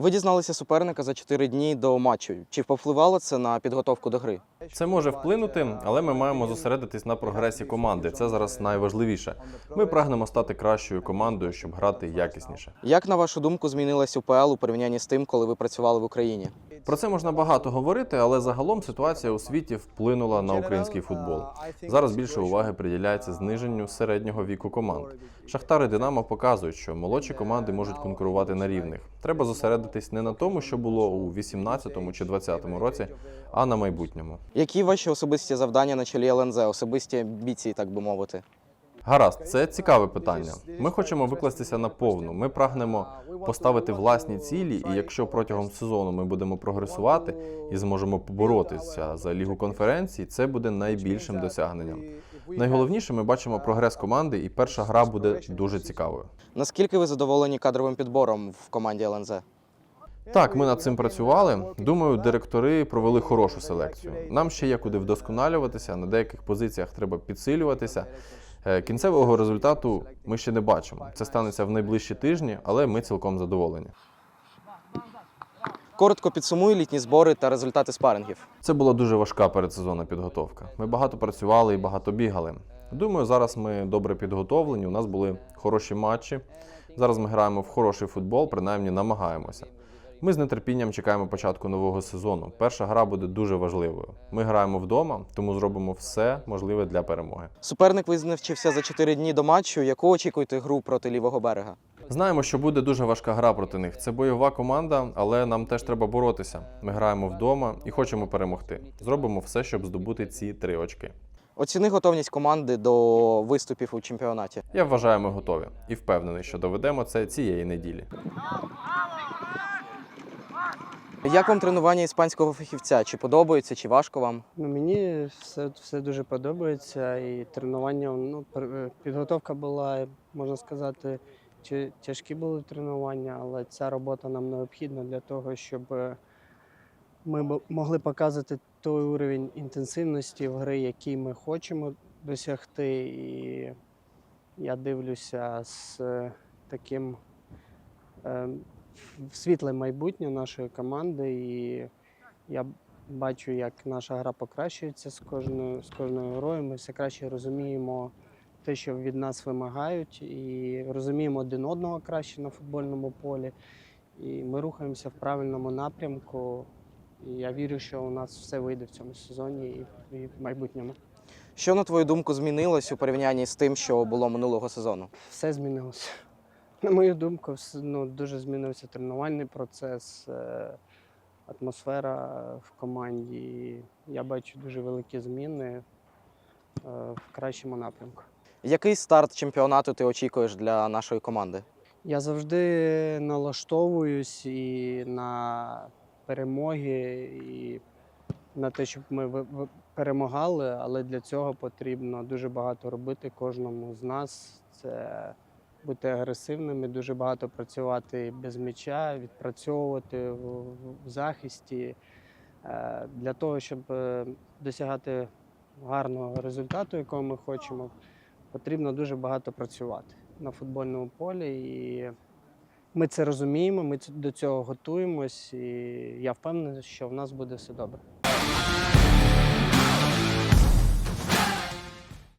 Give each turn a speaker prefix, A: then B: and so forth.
A: Ви дізналися суперника за 4 дні до матчу. Чи повпливало це на підготовку до гри?
B: Це може вплинути, але ми маємо зосередитись на прогресі команди. Це зараз найважливіше. Ми прагнемо стати кращою командою, щоб грати якісніше.
A: Як на вашу думку змінилась УПЛ у порівнянні з тим, коли ви працювали в Україні?
B: Про це можна багато говорити, але загалом ситуація у світі вплинула на український футбол. Зараз більше уваги приділяється зниженню середнього віку команд. Шахтар і Динамо показують, що молодші команди можуть конкурувати на рівних. Треба зосередитись не на тому, що було у 18-му чи 20-му році, а на майбутньому.
A: Які ваші особисті завдання на чолі ЛНЗ, особисті амбіції, так би мовити?
B: Гаразд, це цікаве питання. Ми хочемо викластися на повну. Ми прагнемо поставити власні цілі, і якщо протягом сезону ми будемо прогресувати і зможемо поборотися за лігу конференцій, це буде найбільшим досягненням. Найголовніше, ми бачимо прогрес команди, і перша гра буде дуже цікавою.
A: Наскільки ви задоволені кадровим підбором в команді ЛНЗ?
B: Так, ми над цим працювали. Думаю, директори провели хорошу селекцію. Нам ще є куди вдосконалюватися. На деяких позиціях треба підсилюватися. Е, Кінцевого результату ми ще не бачимо. Це станеться в найближчі тижні, але ми цілком задоволені.
A: Коротко підсумуй літні збори та результати спарингів.
B: Це була дуже важка передсезонна підготовка. Ми багато працювали і багато бігали. Думаю, зараз ми добре підготовлені. У нас були хороші матчі. Зараз ми граємо в хороший футбол, принаймні намагаємося. Ми з нетерпінням чекаємо початку нового сезону. Перша гра буде дуже важливою. Ми граємо вдома, тому зробимо все можливе для перемоги.
A: Суперник визначився за 4 дні до матчу. Яку очікуєте гру проти лівого берега?
B: Знаємо, що буде дуже важка гра проти них. Це бойова команда, але нам теж треба боротися. Ми граємо вдома і хочемо перемогти. Зробимо все, щоб здобути ці три очки.
A: Оціни готовність команди до виступів у чемпіонаті.
B: Я вважаю, ми готові і впевнений, що доведемо це цієї неділі.
A: Як вам тренування іспанського фахівця? Чи подобається, чи важко вам?
C: Ну, мені все, все дуже подобається. І тренування, ну, підготовка була, можна сказати, чи- тяжкі були тренування, але ця робота нам необхідна для того, щоб е, ми могли показати той уровень інтенсивності в гри, який ми хочемо досягти. І я дивлюся з е, таким е, в світле майбутнє нашої команди. І я бачу, як наша гра покращується з кожною з кожною грою. Ми все краще розуміємо те, що від нас вимагають, і розуміємо один одного краще на футбольному полі. І ми рухаємося в правильному напрямку. І я вірю, що у нас все вийде в цьому сезоні і, і в майбутньому.
A: Що, на твою думку, змінилось у порівнянні з тим, що було минулого сезону?
C: Все змінилося. На мою думку, ну, дуже змінився тренувальний процес, е, атмосфера в команді. Я бачу дуже великі зміни е, в кращому напрямку.
A: Який старт чемпіонату ти очікуєш для нашої команди?
C: Я завжди налаштовуюсь і на перемоги, і на те, щоб ми перемагали, але для цього потрібно дуже багато робити кожному з нас. Це бути агресивними, дуже багато працювати без м'яча, відпрацьовувати в, захисті. Е, Для того, щоб е, досягати гарного результату, якого ми хочемо, потрібно дуже багато працювати на футбольному полі. І ми це розуміємо, ми до цього готуємось, і я впевнений, що в нас буде все добре.